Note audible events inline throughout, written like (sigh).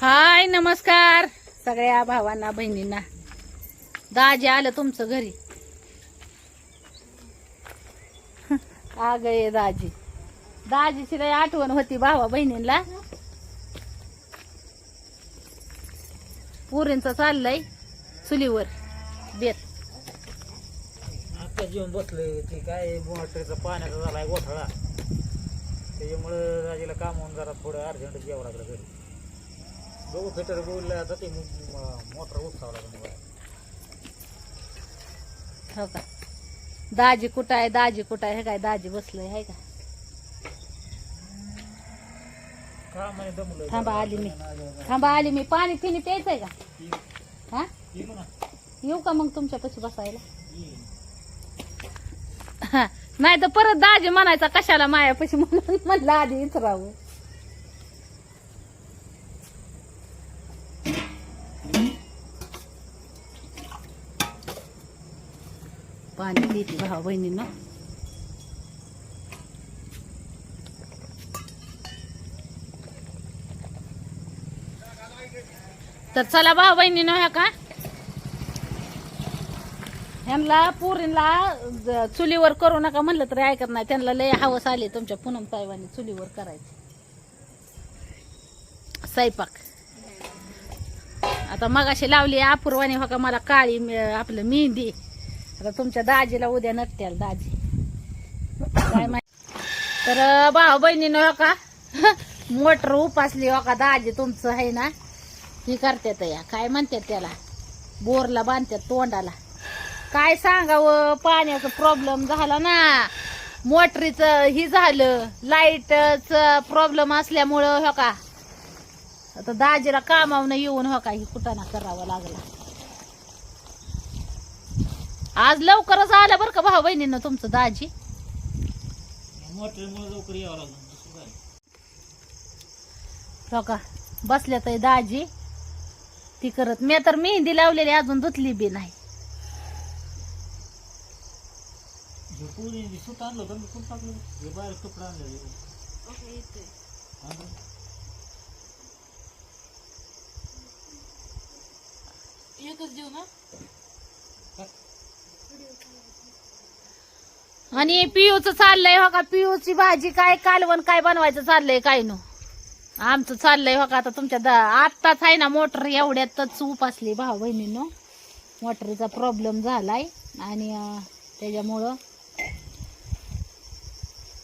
हाय नमस्कार. सगळ्या भावांना बहिणींना. दाजी आलं तुमचं घरी. (laughs) आग ये दाजी. दाजीची लय आठवण होती भावा बहिणींना पुरींच चाललंय चुलीवर बेत. आता जेवण बसले ते काय मोटरचा पाण्याचा झालाय गोठळा. त्याच्यामुळं राजीला कामावून जरा थोडं अर्जंट यावं लागलं घरी. बघू फिटर बोललं जाते मोटर उपसावं लागलं मला. हो का? दाजी कुठं आहे? दाजी कुठं आहे? हे काय दाजी बसलंय आहे का? दमलं थांबा आली मी. थांबा आली मी. पाणी पिणी प्यायचंय का? हा? येऊ का मग तुमच्यापाशी बसायला. हा, नाही तर परत दाजी म्हणायचा कशाला मायापाशी म्हणून? (laughs) म्हणलं आधी इथराव पाणी देते भाऊ बहिणींना. तर चला भाऊ बहिणीनं ह्या का? ह्यांना पुरीला चुलीवर करू नका म्हणलं तरी ऐकत नाही. त्यांना लय हवस आली तुमच्या पूनम साहेबांनी चुलीवर करायची. स्वयंपाक. आता मगाशी लावली अपूर्वाने हो का मला काळी आपलं मेहंदी. आता तुमच्या दाजीला उद्या नटत्याल दाजी. काय माहिती. तर भाऊ बहिणीनं हो का (laughs) मोटर उपासली हो का दाजी तुमचं आहे ना? ही करतात या. काय म्हणतात त्याला? बोरला बांधतात तोंडाला. काय सांगावं? पाण्याचा प्रॉब्लेम झाला ना. मोटरीचं ही झालं. लाईटच प्रॉब्लेम असल्यामुळं हो का? आता दाजीला कामावून येऊन हो का ही कुटाणा करावा लागला. आज लवकरच आलं बरं का भाऊ बहिणीनं तुमचं दाजी? लवकर यावं लागलं. हो का? बसल्या तर दाजी. ती करत मी तर मेहंदी लावलेली अजून धुतली बी नाही. हे पोरी सूत आणलं होतं मी सूत टाकलं? हे बाहेर कपडा आणलं. एकच देऊ ना? आणि पियूच चाललंय हो का? पियूची भाजी काय कालवण काय बनवायचं चाललंय काय नो? आमचं चाललंय हो का? आता तुमच्या दा आत्ताच आहे ना मोटर एवढ्यातच उपासली भाऊ बहिणीनं. मोटरीचा प्रॉब्लेम झालाय. आणि त्याच्यामुळं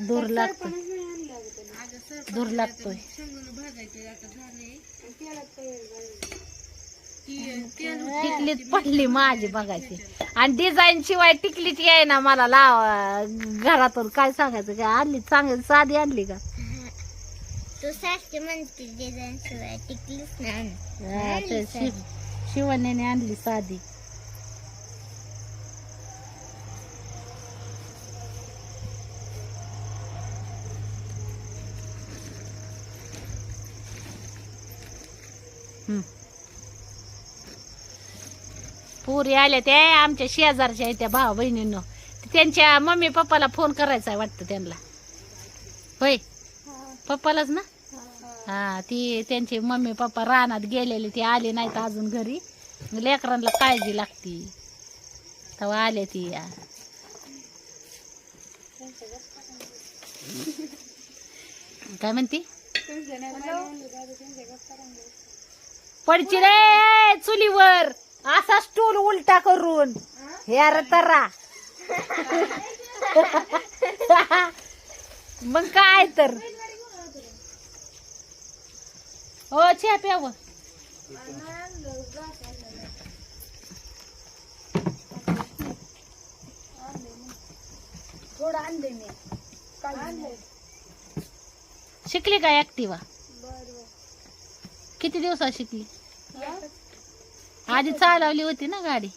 दूर लागतो दूर लागतोय. टिकलीत पडली माझी बघायची. आणि डिझाईन शिवाय टिकलीच याय ना मला लाव. घरातून काय सांगायचं काय आणली चांगली साधी आणली का? तू सारखी म्हणते डिझाईन शिवाय टिकलीच नाही. शिवण्याने आणली साधी. पुरी आल्या त्या आमच्या शेजारच्या आहेत त्या भाऊ बहिणींनो. त्यांच्या मम्मी पप्पाला फोन करायचा आहे वाटतं त्यांना. होय? पप्पालाच ना? हा ती त्यांचे मम्मी पप्पा रानात गेलेले ते आले नाहीत अजून घरी. लेकरांना काळजी लागती. तेव्हा आले ती. या. काय म्हणती? पडची रे चुलीवर. असा स्टूल उलटा करून. हे तरा. मग काय तर. हो चहा प्यावं. थोडं आणले मी. शिकली का ऍक्टिवा बरं किती दिवसात शिकली आधी चालवली होती ना गाडी.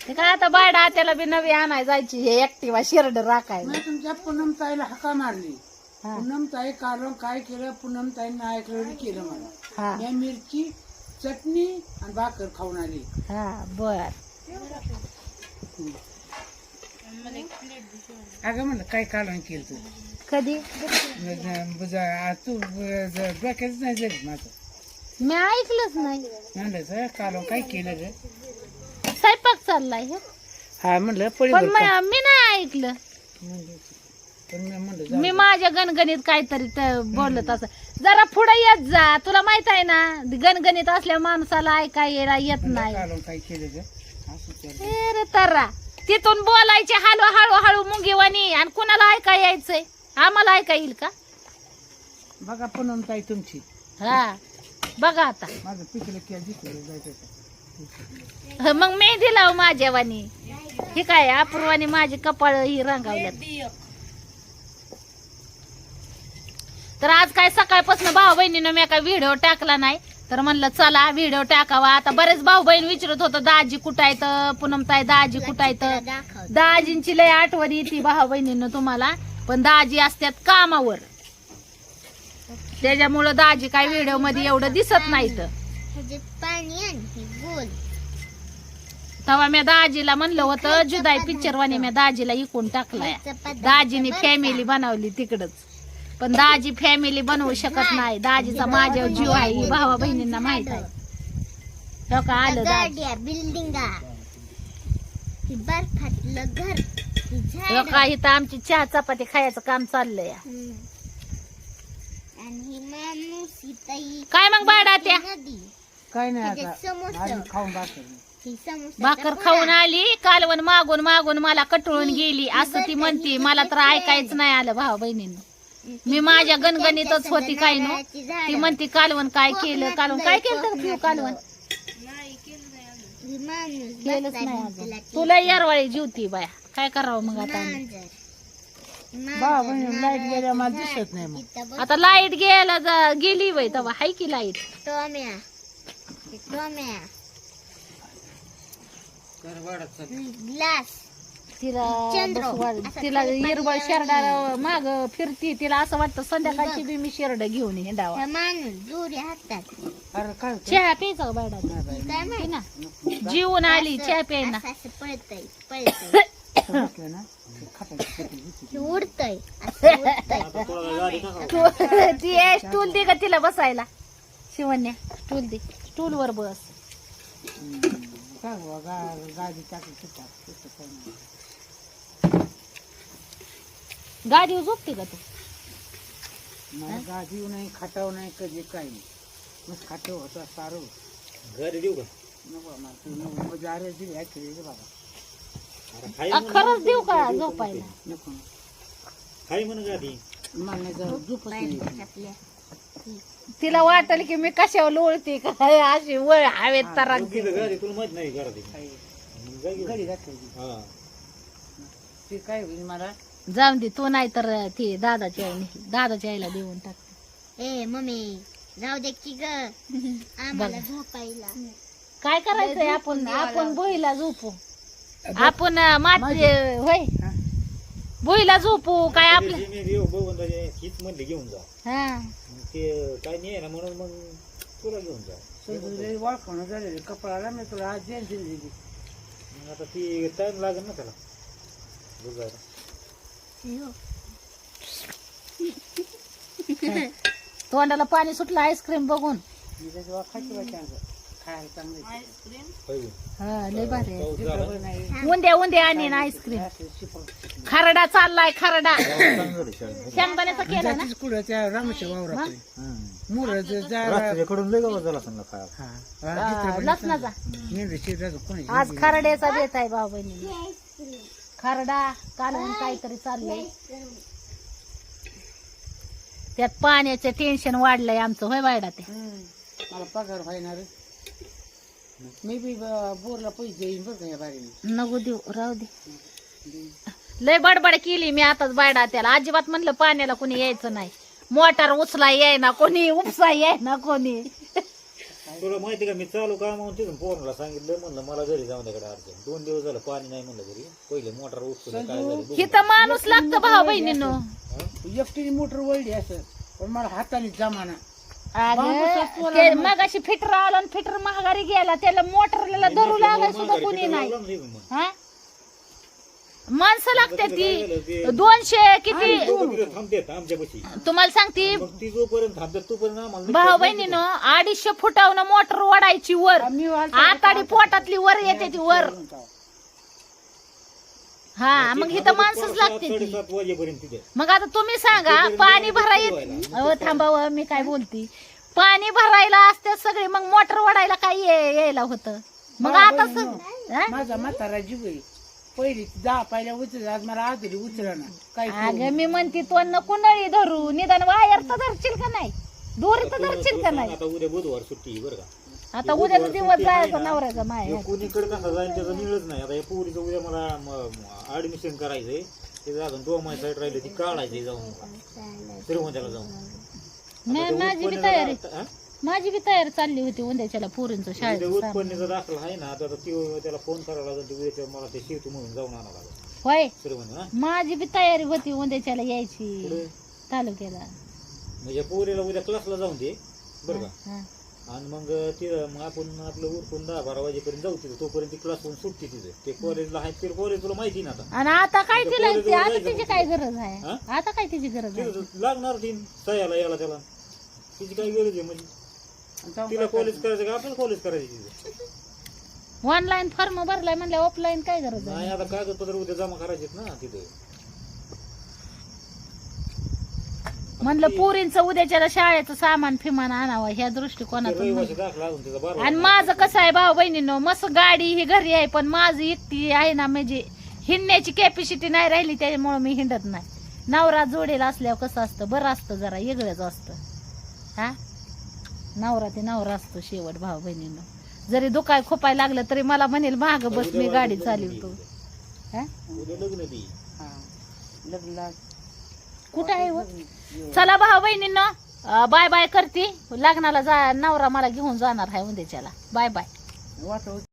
ते काय आता बायडा त्याला बी नवी आणाय जायची हे ऍक्टिवा शिरड राखायला. नाही तुमच्या पूनम ताईला हका मारली. हा. पूनम ताई कारण काय केलं पूनम ताईनं ऐकलं केलं मला. हा. या मिरची चटणी आणि भाकर खाऊन आली. हा बर. अगं म्हणलं काय कालवण केलं तू? कधी? तू डोक्यातच नाही जाईल माझं? मी ऐकलंच नाही. म्हणलं सर कालवण काय केलं ग? स्वयंपाक चाललाय हे. हा म्हणलं पळी पण म- मी नाही ऐकलं. पण मी म्हणलं जाऊ मी दे. माझ्या गणगणित काहीतरी त- बोलत असं. जरा पुढे येत जा तुला माहीत आहे ना गणगणित असल्या माणसाला ऐकायला येत म्हणलं नाही. काय केलं ग? असं केलं. ए रे तर्रा तिथून बोलायचे हळू हळू हळू मुंगीवानी आणि कुणाला ऐका यायचंय? आम्हाला ऐका येईल का? बघा पूनम ताई तुमची. हा. बघा आता. माझं पिकलं जायचं ह, मग मेहंदी लाव माझ्या वाणी हे काय अपूर्वानी माझी कपाळ ही रंगावल्यात. तर आज काय सकाळपासून भाऊ बहिणीनं मी काय व्हिडिओ टाकला नाही? तर म्हणलं चला व्हिडिओ टाकावा. आता बरेच भाऊ बहीण विचारत होतं दाजी कुठायत पूनमताई दाजी कुठायत दाजींची लय आठवण येते भाऊ बहिणीनं तुम्हाला पण दाजी असतात कामावर. त्याच्यामुळं दाजी काय व्हिडिओमध्ये एवढं दिसत नाहीत. तेव्हा मी दाजीला म्हणलं होतं जुदाई पिक्चर वाणी मी दाजीला इकून टाकलाय. दाजीने फॅमिली बनवली तिकडच. पण दाजी फॅमिली बनवू शकत नाही. दाजीचा माझ्यावर जीव आहे ही भावा बहिणींना माहीत आहे. हो का आलं दाजी? गाड्या बिल्डिंगा ही बर्फातलं घर. ही हो झाड का इथं आमची चहा चपाती खायचं काम चाललंय? आणि ही माणूस ही ताई काय मग बाळा त्या? नदी. काय नाही त्याच्यात आता. समोसा. आधी खाऊन भाकर ही समोसा भाकर खाऊन आली कालवण मागून मागून मला कटळून गेली. असं ती म्हणती मला तर ऐकायचं नाही आलं भावा बहिणींना. मी माझ्या गणगणितच होती काय नो? ती म्हणती कालवण काय केलं? कालवण काय केलं तर पिऊ कालवण? केलंच नाही अजून. तुला यारवाळी जीवती बाया. काय करावं मग आता आम्ही? मांजर. बा बहिणी लाइट गेल्या मला दिसत नाही मग. आता लाइट गेला जा- गेली वय तेव्हा हाय की लाइट? टोम्या. टोम्या. ग्लास. तिला चंद्र. बसू वाट- असं तिला खाली पाणी शेरडा माग फिरती तिला असं वाटतं संध्याकाळची बी मी शेरड घेऊन हिंडावा ह्या माणूस दोरी हातात. अरे काय होतं? चहा प्यायचा बायडा ही काय माहिती? ना जीवन आली चहा प्यायना असं असं पळतय पळतय. बसलं (coughs) ना ते खाटाची पेटी दिसते. हे उडतय असं तू- ए, स्टूल दे का तिला बसायला? शिवण्या स्टूल दे. स्टूल वर बस काय बुवा, गा- गाडी टाकली नाही. गाडीवर झोपते का तू? मला नाही खाटाव नाही कधी काही नाही. मग खाटाव होता सारं देऊ का? नको. तू नको. दिली बाबा. अरे खाई अ, म्हण खरंच देऊ का झोपायला? नको. खाई म्हण गाडी मला नाही जाऊ झोपच नाही येत. आपल्या तिला वाटल की मी कशावर लोळते का? (laughs) अशी वळ हवेत तर दोघीला गाडी तुला. माहीत नाही घरात काही. जा घेऊन. घरी घातली हा. ते काय होईल मला? जाऊन दे तू नाही तर ती दादाच्या आईने दादाच्या आईला देऊन टाक. ए मम्मी जाऊ दे की ग. (laughs) आम्हाला झोपायला. काय करायचंय? आपण आपण बोईला झोपू. आपण माती होय? बोईला झोपू काय आपलं हीच म्हणले घेऊन जा. हा. ते काय नाही ना म्हणून मग तुला घेऊन जा. वाळखणं झालेले कपडाला मी तुला आज जेल दिली. आता ती टाइम लागेल ना त्याला. बुजायला (laughs) तोंडाला पाणी सुटलं आईस्क्रीम बघून. हा उंद्या उंद्या आणि आईस्क्रीम खरडा चाललाय खरडा. शेंगदाण्याचा केला ना? रामाच्या लय झाला खायला. लसणाचा आज खरड्याचा देत आहे भाऊ बहिणी. खरडा कालवून काहीतरी चाललंय. त्यात पाण्याचं टेन्शन वाढलंय आमचं होय बायडा ते. मला पगार व्हायणार मी बी बोरला पैसे देईन बरं का या बारीने. नको देऊ राहू दे. लय बडबड केली मी आताच बायडा त्याला. अजिबात म्हणलं पाण्याला कोणी यायचं नाही. मोटार उचला याय ना कोणी उपसा याय ना कोणी. तुला माहिती का मी चालू काम म्हणून तिथून पोराला सांगितलं म्हणलं मला घरी जाऊन द्याकडे अर्जंट. दोन दिवस झालं पाणी नाही म्हणलं घरी. पहिले मोटर उपसून काय झालं बघू. इथं माणूस लागतं भाऊ बहिणीनो. हं? एकटीने मोटर वळली असं पण मला हाताने जमाना. अगं मगाशी फिटर आला आणि फिटर महागारी गेला त्याला मोटरला धरू लागाय सुद्धा कुणी नाही. लावलं ना तिथून मग. हा? माणसं लागते ती. दोनशे किती? तुम्हाला सांगते. मग ती जोपर्यंत थांबतात तोपर्यंत आम्हाला भाऊ बहिणीनं अडीचशे फुटावनं मोटर ओढायची वर. आम्ही आताडी पोटातली वर येते ती वर. हा मग इथं माणसंच लागते ती. साडेसात वाजेपर्यंत तिथे. मग आता तुम्ही सांगा पाणी भरायला अहो थांबावं मी काय बोलती. पाणी भरायला असते सगळे मग मोटर ओढायला काय ये- यायला होतं? मग आता हा? माझा म्हातारा जीव आहे. पहिली दहा पाहिल्या उचल आज मला आदरी उचला ना. काय अगं मी म्हणते तो नको नळी धरू. निदान वायर तर धरशील का नाही? दोरी तर धरशील का नाही? आता उद्या बुधवार सुट्टी आहे बरं का. आता उद्याचा दिवस जायचा नवऱ्याचा माय हे कोणीकडे कसा जाईल त्याचं मिळत नाही. आता या पोरीचं उद्या मला ऍडमिशन करायचंय. ते अजून दोन महिने साईड राहिले ती काढायचंय जाऊन. श्रीमंताला जाऊन. नाही माझी बी तयारी. माझी बी तयारी चालली होती उद्याच्याला पोरींचं उद्या शाळेत उत्पन्नाचा दाखला आहे ना आता ती त्याला फोन करावा लागेल ते उद्याच्या मला ते शेतू म्हणून जाऊन आणावं लागेल. होय? श्रीमंत हा? माझी बी तयारी होती उद्याच्याला यायची. पुढे? तालुक्याला. म्हणजे पोरीला उद्या क्लासला जाऊन दे बरं का? हा. आणि मग तिथं मग आपण आपलं उरकून दहा बारा वाजेपर्यंत जाऊ तिथं तोपर्यंत ती क्लास होऊन सुटते तिथे. ते कॉलेजला आहे ते कॉलेज तुला माहिती ना आता. आणि आता काय आता तिला कॉलेजवर आता जायचं तिची मग काय तिला. गरज आहे? हा? आता काय तिची गरज आहे? तिथं लागणार ती सह्याला याला त्याला. तिची काय गरज आहे म्हणजे? तिला कॉलेज करायचं का? कॉलेज करायचं ऑनलाईन फॉर्म भरलाय म्हणल्या ऑफलाईन काय गरज आहे? नाही आता कागदपत्र उद्या जमा करायचेत ना तिथे. म्हणलं पोरींचं उद्याच्याला शाळेचं सामान फिमान आणावं ह्या दृष्टिकोनातून रहिवासी दाखला अजून त्याचा बारा आणि माझं कसं आहे भाऊ बहिणीनं मस्त गाडी ही घरी आहे पण माझं एकटी आहे ना म्हणजे हिंडण्याची कॅपॅसिटी नाही राहिली त्याच्यामुळे मी हिंडत नाही. नवरा जोडेल असल्यावर कसं असतं? बरं असतं जरा वेगळंच असतं. हा? नवरा ते नवरा असतो शेवट भाऊ बहिणीनं. जरी दुखाय खोपाय लागलं तरी मला म्हणेल माग बस मी गाडी चालवतो हा? कुठं आहे व? चला भाऊ बहिणीनं बाय बाय करते. लग्नाला जा नवरा मला घेऊन जाणार आहे उद्याच्याला. Bye bye.